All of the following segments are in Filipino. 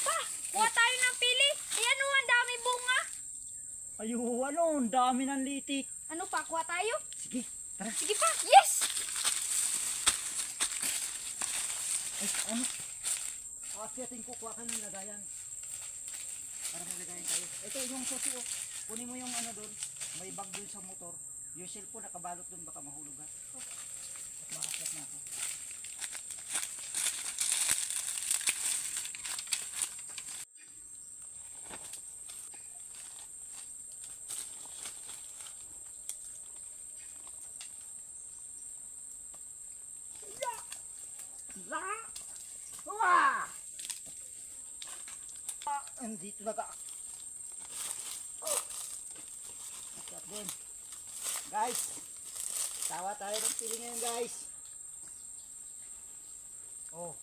pa. Kuha tayo ng pili. Ayan oh, ang dami bunga. Ayo, ano, ang dami ng litik. Ano pa, kuha tayo? Sige, tara. Sige pa. Yes! Ay, ano? Akyatin ko, kuha ka ng lagayan. Para may lagayan tayo. Ito yung susi, oh. Kunin mo yung ano doon. May bag doon sa motor. Yung cellphone nakabalot doon, baka mahulog ha. At makakyat na ako. Andito na ka. Oh. Din. Guys, tawa tayo ng pili ngayon guys. Oh.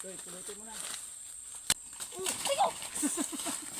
Tuloy, tuloy mo na. Sige! Sorry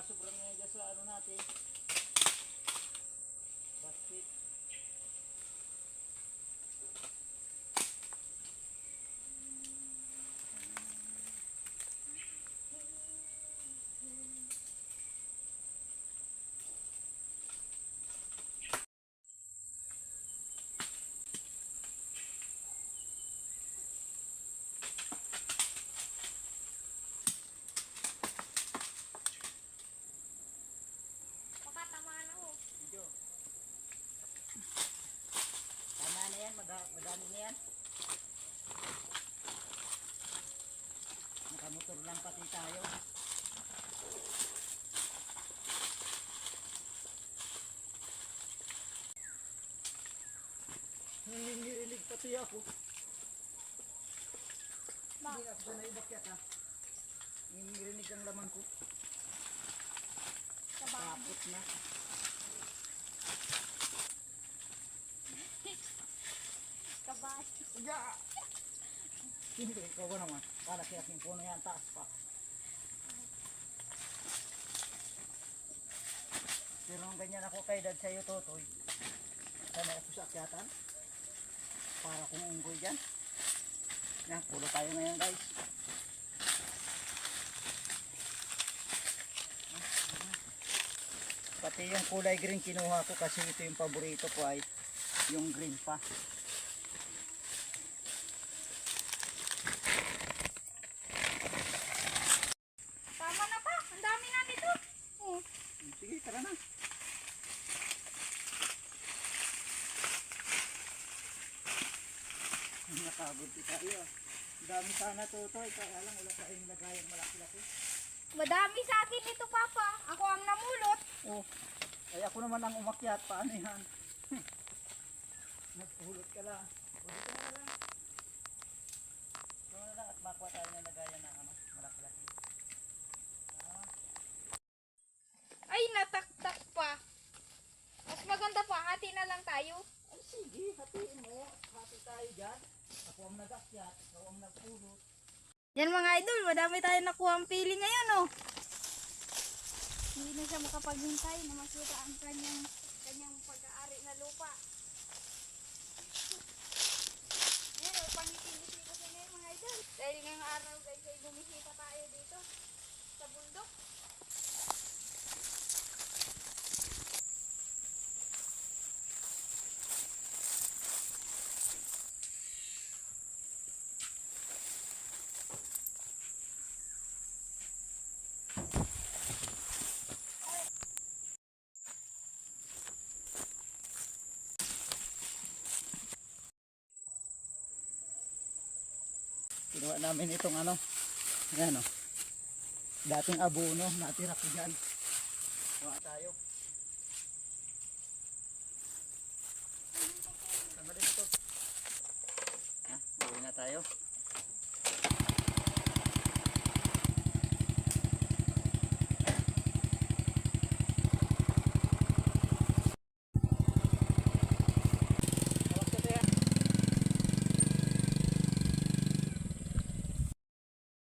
sobrang nga sa ano natin. Basket. Baka tamaan ako. Medyo. Tama na madami na yan. Nakamotor lang pati tayo. Nanginginig pati ako. Hindi ako na ibakyat ha. Nanginginig ang laman ko. Tapos na. Ya! Hindi, ikaw ba naman? Para kaya yung puno yan, taas pa. Pero nung ganyan ako kay dad sa'yo, Totoy. Sana ako sa akyatan. Para kung unggoy dyan. Yan, pulo tayo ngayon guys. Pati yung kulay green kinuha ko kasi ito yung paborito ko ay yung green pa. Tama na pa. Ang dami na nito. Oh. Sige, tara na. Nakabunti tayo. ah. Dami sana to to. Kaya lang wala tayong lagayang malaki-laki. Madami sa akin ito, Papa. Ako ang namulot. Oh, ay ako naman ang umakyat. Paano yan? Nagpulot ka lang. O dito na lang. Dito na lang at makuha tayo ng lagayan na ano, malaki-laki. Ah, Ay, nataktak pa. Mas maganda pa. Hati na lang tayo. ay sige, hatiin mo. Hati tayo dyan. Ako ang nag-akyat. Ikaw ang nagpulot. Yan mga idol, madami tayo nakuha ang pili ngayon, oh. Hindi na siya makapaghintay na makita ang kanyang kanyang pag-aari na lupa. Ayan, oh, pangiti-ngiti ko siya ngayon mga idol. Dahil ngayong araw guys ay bumisita tayo dito sa bundok. Kinuha namin itong ano. Yan o. Dating abono. Natira ko dyan. Kuha tayo. Tanggalin ito. Ha? Uwi na tayo.